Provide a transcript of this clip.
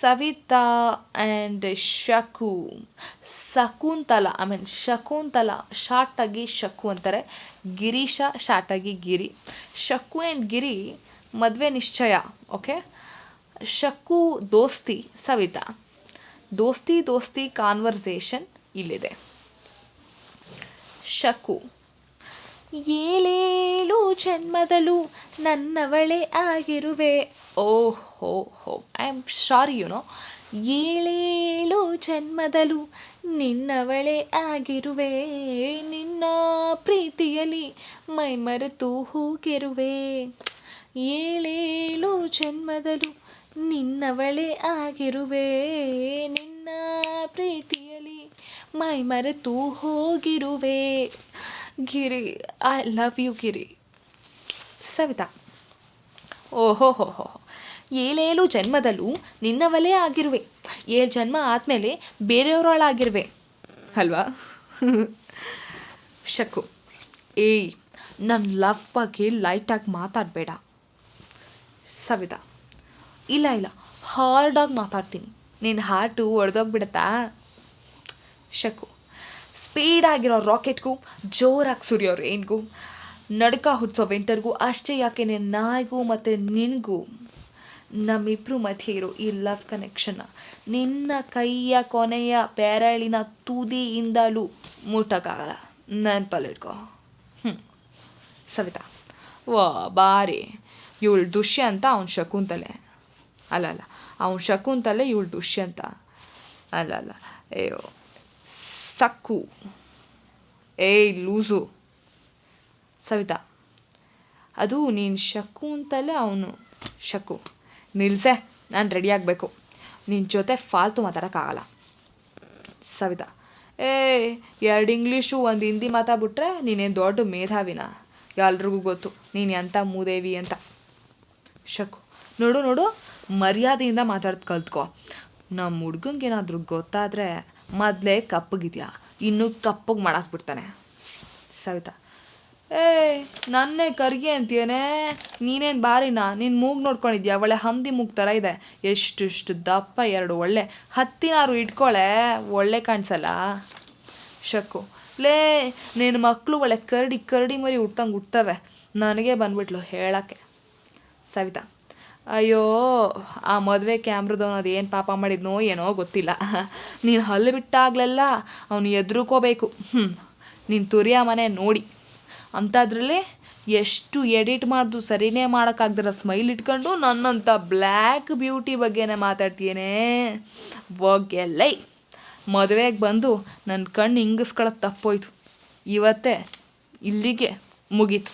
Savita and Shaku Shakuntala I mean Shakuntala ಶಾರ್ಟಾಗಿ Shaku ಅಂತಾರೆ ಗಿರೀಶ ಶಾರ್ಟಾಗಿ ಗಿರಿ ಶಕು and ಗಿರಿ ಮದುವೆ ನಿಶ್ಚಯ ಓಕೆ ಶಕು ದೋಸ್ತಿ ಸವಿತಾ ದೋಸ್ತಿ ದೋಸ್ತಿ ಕಾನ್ವರ್ಸೇಷನ್ ಇಲ್ಲಿದೆ ಶಕು ಏಳೇಳು ಜನ್ಮದಲ್ಲೂ ನನ್ನವಳೇ ಆಗಿರುವೆ. ಓ ಹೋ ಹೋ I am sorry, you know. ಏಳೇಳು ಜನ್ಮದಲು ನಿನ್ನವಳೇ ಆಗಿರುವೆ. ನಿನ್ನ ಪ್ರೀತಿಯಲ್ಲಿ ಮೈ ಮರೆತು ಹೋಗಿರುವೆ. ಏಳೇಳು ಜನ್ಮದಲು ನಿನ್ನವಳೇ ಆಗಿರುವೆ. ನಿನ್ನ ಪ್ರೀತಿಯಲ್ಲಿ ಮೈ ಮರೆತು ಹೋಗಿರುವೆ. Giri, I love you, Giri. Savita. ಓಹೋ ಹೋ ಹೋ ಏಳೇಳು ಜನ್ಮದಲ್ಲೂ ನಿನ್ನವಲೇ ಆಗಿರುವೆ. ಏಳು ಜನ್ಮ ಆದಮೇಲೆ ಬೇರೆಯವರೊಳಾಗಿರುವೆ. ಅಲ್ವಾ? ಶಕು. ಏಯ್ ನನ್ನ ಲವ್ ಬಗ್ಗೆ ಲೈಟಾಗಿ ಮಾತಾಡಬೇಡ. ಸವಿತಾ. ಇಲ್ಲ ಇಲ್ಲ ಹಾರ್ಡಾಗಿ ಮಾತಾಡ್ತೀನಿ. ನಿನ್ನ ಹಾರ್ಟು ಒಡೆದೋಗ್ಬಿಡತ್ತಾ? ಶಕು. ಸ್ಪೀಡಾಗಿರೋ ರಾಕೆಟ್ಗೂ ಜೋರಾಗಿ ಸುರಿಯೋರು ರೈನ್ಗೂ ನಡ್ಕ ಹುಟ್ಟಿಸೋ ವೆಂಟರ್ಗೂ ಅಷ್ಟೇ ಯಾಕೆನೆ ನಾಯಿಗೂ ಮತ್ತು ನಿನಗೂ? ನಮ್ಮಿಬ್ಬರು ಮಧ್ಯೆ ಇರೋ ಈ ಲವ್ ಕನೆಕ್ಷನ್ನ ನಿನ್ನ ಕೈಯ ಕೊನೆಯ ಬೆರಳಿನ ತುದಿಯಿಂದಲೂ ಮುಟ್ಟಕ್ಕಾಗಲ್ಲ. ನೆನಪಲ್ಲಿಟ್ಕೋ ಹ್ಞೂ ಸವಿತಾ, ವಾ, ಬಾರಿ. ಇವಳು ದುಷ್ಯಂತ ಅವ್ನು ಶಕುಂತಲೆ. ಅಲ್ಲ ಅಲ್ಲ. ಅವ್ನು ಶಕುಂತಲೆ, ಇವಳು ದುಷ್ಯಂತ ಅಲ್ಲ ಅಲ್ಲ. ಅಯ್ಯೋ, ಸಕ್ಕು. ಏಯ್, ಲೂಸು. ಸವಿತಾ. ಅದು ನೀನು ಶಕು ಅಂತಲೇ ಅವನು. ಶಕು. ನಿಲ್ಸೆ, ನಾನು ರೆಡಿ ಆಗಬೇಕು. ನಿನ್ನ ಜೊತೆ ಫಾಲ್ತು ಮಾತಾಡೋಕ್ಕಾಗಲ್ಲ. ಸವಿತಾ. ಏ, ಎರಡು ಇಂಗ್ಲೀಷು ಒಂದು ಹಿಂದಿ ಮಾತಾಡ್ಬಿಟ್ರೆ ನೀನೇನು ದೊಡ್ಡ ಮೇಧಾವಿನ? ಎಲ್ರಿಗೂ ಗೊತ್ತು, ನೀನು ಎಂಥ ಮೂದೇವಿ ಅಂತ. ಶಕು. ನೋಡು ನೋಡು, ಮರ್ಯಾದೆಯಿಂದ ಮಾತಾಡೋದು ಕಲ್ತ್ಕೊ. ನಮ್ಮ ಹುಡ್ಗಂಗೆ ಏನಾದರೂ ಗೊತ್ತಾದರೆ ಮೊದಲೇ ಕಪ್ಪಗಿದೆಯಾ? ಇನ್ನೂ ಕಪ್ಪಗೆ ಮಾಡಾಕ್ಬಿಡ್ತಾನೆ. ಸವಿತಾ. ಏ ನನ್ನೇ ಕರ್ಗಿ ಅಂತೀಯನೇ? ನೀನೇನು ಬಾರಿನಾ? ನಿನ್ನ ಮೂಗು ನೋಡ್ಕೊಂಡಿದ್ಯಾ? ಒಳ್ಳೆ ಹಂದಿ ಮೂಗು ಥರ ಇದೆ. ಎಷ್ಟು ದಪ್ಪ, ಎರಡು ಒಳ್ಳೆ. ಹತ್ತಿನಾರು ಇಟ್ಕೊಳೆ, ಒಳ್ಳೆ ಕಾಣಿಸಲ್ಲ? ಶಕ್ಕು ಲೇ ನಿನ್ನ ಮಕ್ಕಳು ಒಳ್ಳೆ ಕರಡಿ ಕರಡಿ ಮರಿ ಹುಟ್ಟಂಗೆ ಹುಟ್ಟವೆ. ನನಗೆ ಬಂದ್ಬಿಟ್ಲು ಹೇಳೋಕ್ಕೆ. ಸವಿತಾ. ಅಯ್ಯೋ, ಆ ಮದುವೆ ಕ್ಯಾಮ್ರದವನು ಏನು ಪಾಪ ಮಾಡಿದ್ನೋ ಏನೋ ಗೊತ್ತಿಲ್ಲ. ನೀನು ಹಲ್ಲು ಬಿಟ್ಟಾಗಲೆಲ್ಲ, ಅವನು ಎದುರುಕೋಬೇಕು. ಹ್ಞೂ ನೀನು ತುರಿಯ ಮನೆ ನೋಡಿ. ಅಂಥದ್ರಲ್ಲಿ ಎಷ್ಟು ಎಡಿಟ್ ಮಾಡಿದ್ರು ಸರಿನೇ ಮಾಡೋಕ್ಕಾಗ್ದಿರೋ ಸ್ಮೈಲ್ ಇಟ್ಕೊಂಡು ನನ್ನಂಥ ಬ್ಲ್ಯಾಕ್ ಬ್ಯೂಟಿ ಬಗ್ಗೆನೇ ಓಕೆ ಲೈ ಮದುವೆಗೆ ಬಂದು ನನ್ನ ಕಣ್ಣು ಹಿಂಗಿಸ್ಕೊಳ್ಳೋದು ತಪ್ಪೋಯ್ತು. ಇವತ್ತೇ ಇಲ್ಲಿಗೆ ಮುಗೀತು.